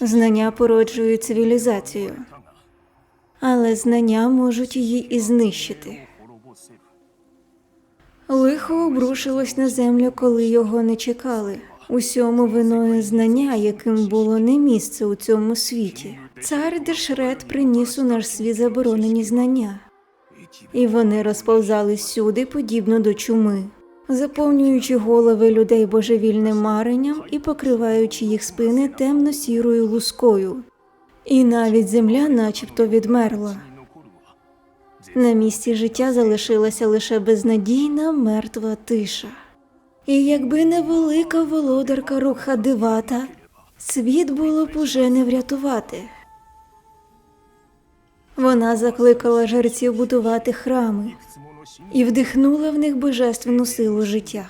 Знання породжують цивілізацію, але знання можуть її і знищити. Лихо обрушилось на землю, коли його не чекали. Усьому виною знання, яким було не місце у цьому світі. Цар Дешрет приніс у наш світ заборонені знання, і вони розповзались сюди, подібно до чуми, заповнюючи голови людей божевільним маренням і покриваючи їх спини темно-сірою лускою. І навіть земля начебто відмерла. На місці життя залишилася лише безнадійна мертва тиша. І якби не велика володарка Рухадивата, світ було б уже не врятувати. Вона закликала жерців будувати храми і вдихнула в них божественну силу життя.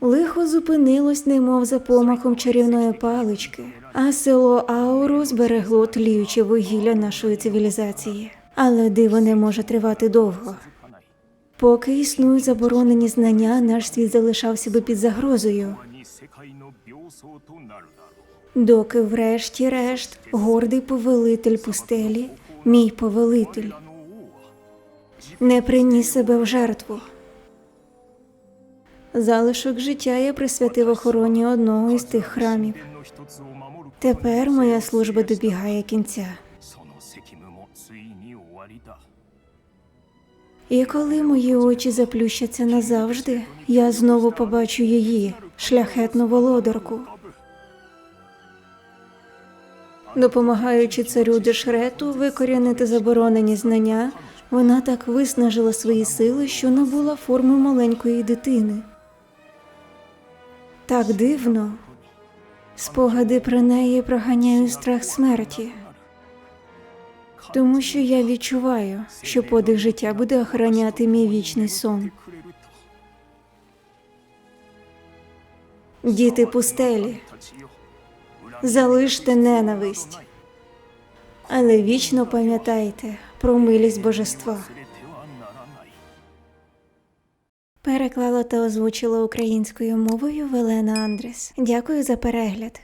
Лихо зупинилось, немов за помахом чарівної палички, а село Ауру зберегло тліюче вугілля нашої цивілізації. Але диво не може тривати довго. Поки існують заборонені знання, наш світ залишався би під загрозою. Доки, врешті-решт, гордий повелитель пустелі, мій повелитель не приніс себе в жертву. Залишок життя я присвятив охороні одного із тих храмів. Тепер моя служба добігає кінця. І коли мої очі заплющаться назавжди, я знову побачу її, шляхетну володарку. Допомагаючи царю Дешрету викорінити заборонені знання, вона так виснажила свої сили, що набула форми маленької дитини. Так дивно спогади про неї проганяють страх смерті, тому що я відчуваю, що подих життя буде охороняти мій вічний сон. Діти пустелі, залиште ненависть, але вічно пам'ятайте про милість божества. Переклала та озвучила українською мовою Велена Андрес. Дякую за перегляд.